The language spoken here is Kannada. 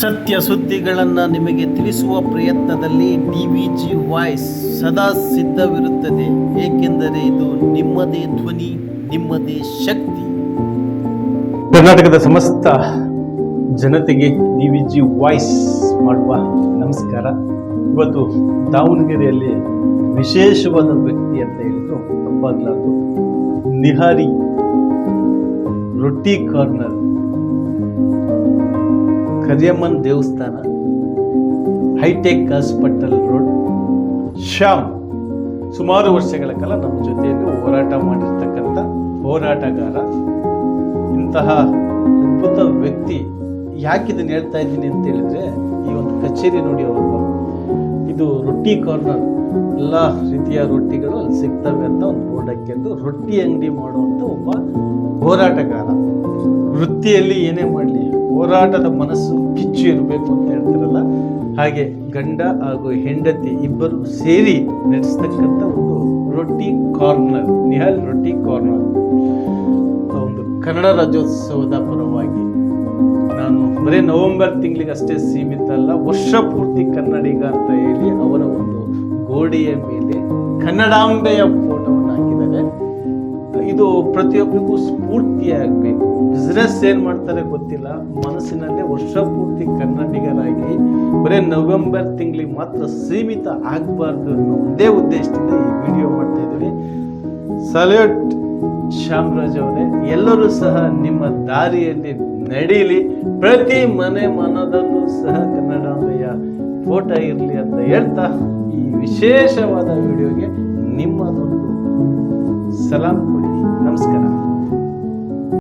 ಸತ್ಯ ಸುದ್ದಿಗಳನ್ನು ನಿಮಗೆ ತಿಳಿಸುವ ಪ್ರಯತ್ನದಲ್ಲಿ ಡಿ ವಿ ಜಿ ವಾಯ್ಸ್ ಸದಾ ಸಿದ್ಧವಿರುತ್ತದೆ. ಏಕೆಂದರೆ ಇದು ನಿಮ್ಮದೇ ಧ್ವನಿ, ನಿಮ್ಮದೇ ಶಕ್ತಿ. ಕರ್ನಾಟಕದ ಸಮಸ್ತ ಜನತೆಗೆ ಡಿ ವಿ ಜಿ ವಾಯ್ಸ್ ಮಾಡುವ ನಮಸ್ಕಾರ. ಇವತ್ತು ದಾವಣಗೆರೆಯಲ್ಲಿ ವಿಶೇಷವಾದ ವ್ಯಕ್ತಿ ಅಂತ ಹೇಳಿದ್ರು ತಪ್ಪಾಗ್ಲಾರ್ದು ನಿಹಾರಿ, ರೊಟ್ಟಿ ಕಾರ್ನರ್. ಕರಿಯಮ್ಮನ್ ದೇವಸ್ಥಾನ, ಹೈಟೆಕ್ ಹಾಸ್ಪಿಟಲ್ ರೋಡ್, ಶ್ಯಾಮ್. ಸುಮಾರು ವರ್ಷಗಳ ಕಾಲ ನಮ್ಮ ಜೊತೆಯಲ್ಲಿ ಹೋರಾಟ ಮಾಡಿರ್ತಕ್ಕಂಥ ಹೋರಾಟಗಾರ. ಇಂತಹ ಅದ್ಭುತ ವ್ಯಕ್ತಿ ಯಾಕೆ ಇದನ್ನು ಹೇಳ್ತಾ ಇದ್ದೀನಿ ಅಂತ ಹೇಳಿದ್ರೆ, ಈ ಒಂದು ಕಚೇರಿ ನೋಡಿ ಅವರು. ಇದು ರೊಟ್ಟಿ ಕಾರ್ನರ್. ಎಲ್ಲ ರೀತಿಯ ರೊಟ್ಟಿಗಳು ಅಲ್ಲಿ ಸಿಗ್ತವೆ ಅಂತ ಒಂದು ಬೋರ್ಡ್ ಹಾಕಿದ್ದು ರೊಟ್ಟಿ ಅಂಗಡಿ ಮಾಡುವಂಥ ಒಬ್ಬ ಹೋರಾಟಗಾರ. ವೃತ್ತಿಯಲ್ಲಿ ಏನೇ ಮಾಡಲಿ. ಹೋರಾಟದ ಮನಸ್ಸು ಕಿಚ್ಚು ಇರಬೇಕು ಅಂತ ಹೇಳ್ತಾರಲ್ಲ? ಹಾಗೆ ಗಂಡ ಹಾಗೂ ಹೆಂಡತಿ ಇಬ್ಬರು ಸೇರಿ ನಡೆಸ್ತಕ್ಕಂಥ ಒಂದು ರೊಟ್ಟಿ ಕಾರ್ನರ್, ನಿಹಾಲ್ ರೊಟ್ಟಿ ಕಾರ್ನರ್. ಒಂದು ಕನ್ನಡ ರಾಜ್ಯೋತ್ಸವದ ಪರವಾಗಿ ನಾನು ಬರೀ ನವೆಂಬರ್ ತಿಂಗಳಿಗೆ ಅಷ್ಟೇ ಸೀಮಿತ ಅಲ್ಲ, ವರ್ಷ ಪೂರ್ತಿ ಕನ್ನಡಿಗ ಅಂತ ಹೇಳಿ ಅವರ ಒಂದು ಗೋಡೆಯ ಮೇಲೆ ಕನ್ನಡಾಂಬೆಯ ಫೋಟೋವನ್ನು ಹಾಕಿದ್ದಾರೆ. ಇದು ಪ್ರತಿಯೊಬ್ಬರಿಗೂ ಸ್ಫೂರ್ತಿಯಾಗಬೇಕು. ಬಿಸ್ನೆಸ್ ಏನು ಮಾಡ್ತಾರೆ ಗೊತ್ತಿಲ್ಲ. ಮನಸ್ಸಿನಲ್ಲೇ ವರ್ಷ ಪೂರ್ತಿ ಕನ್ನಡಿಗರಾಗಿ ಬರೀ ನವೆಂಬರ್ ತಿಂಗಳಿಗೆ ಮಾತ್ರ ಸೀಮಿತ ಆಗಬಾರ್ದು ಅನ್ನೋ ಒಂದೇ ಉದ್ದೇಶದಿಂದ ಈ ವಿಡಿಯೋ ಮಾಡ್ತಾ ಇದ್ದೀವಿ. ಸಲ್ಯೂಟ್ ಶ್ಯಾಮರಾಜ್ ಅವರೇ. ಎಲ್ಲರೂ ಸಹ ನಿಮ್ಮ ದಾರಿಯಲ್ಲಿ ನಡೀಲಿ. ಪ್ರತಿ ಮನೆ ಮನದಲ್ಲೂ ಸಹ ಕನ್ನಡಾಂಬೆಯ ಫೋಟೋ ಇರಲಿ ಅಂತ ಹೇಳ್ತಾ ಈ ವಿಶೇಷವಾದ ವಿಡಿಯೋಗೆ ನಿಮ್ಮದೊಂದು ಸಲಾಂ ಕೊಡಿ. ನಮಸ್ಕಾರ.